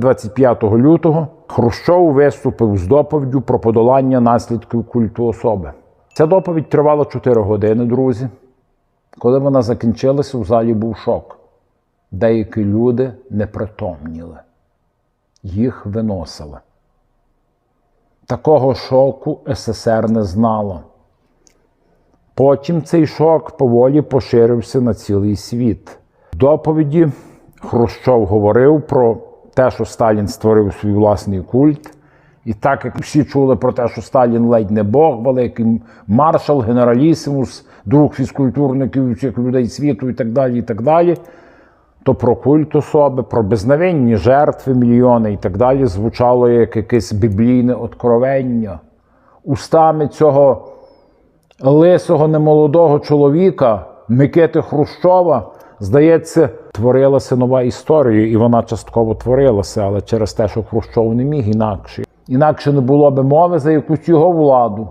25 лютого Хрущов виступив з доповіддю про подолання наслідків культу особи. Ця доповідь тривала 4 години, друзі. Коли вона закінчилася, в залі був шок. Деякі люди непритомніли, їх виносили. Такого шоку СССР не знала. Потім цей шок поволі поширився на цілий світ. В доповіді Хрущов говорив про те, що Сталін створив свій власний культ. І так як всі чули про те, що Сталін ледь не Бог, великий маршал, генералісимус, друг фізкультурників всіх людей світу і так далі, і так далі, то про культ особи, про безневинні жертви, мільйони і так далі звучало як якесь біблійне откровення. Устами цього лисого немолодого чоловіка Микити Хрущова, здається, творилася нова історія, і вона частково творилася, але через те, що Хрущов не міг інакше. Інакше не було би мови за якусь його владу.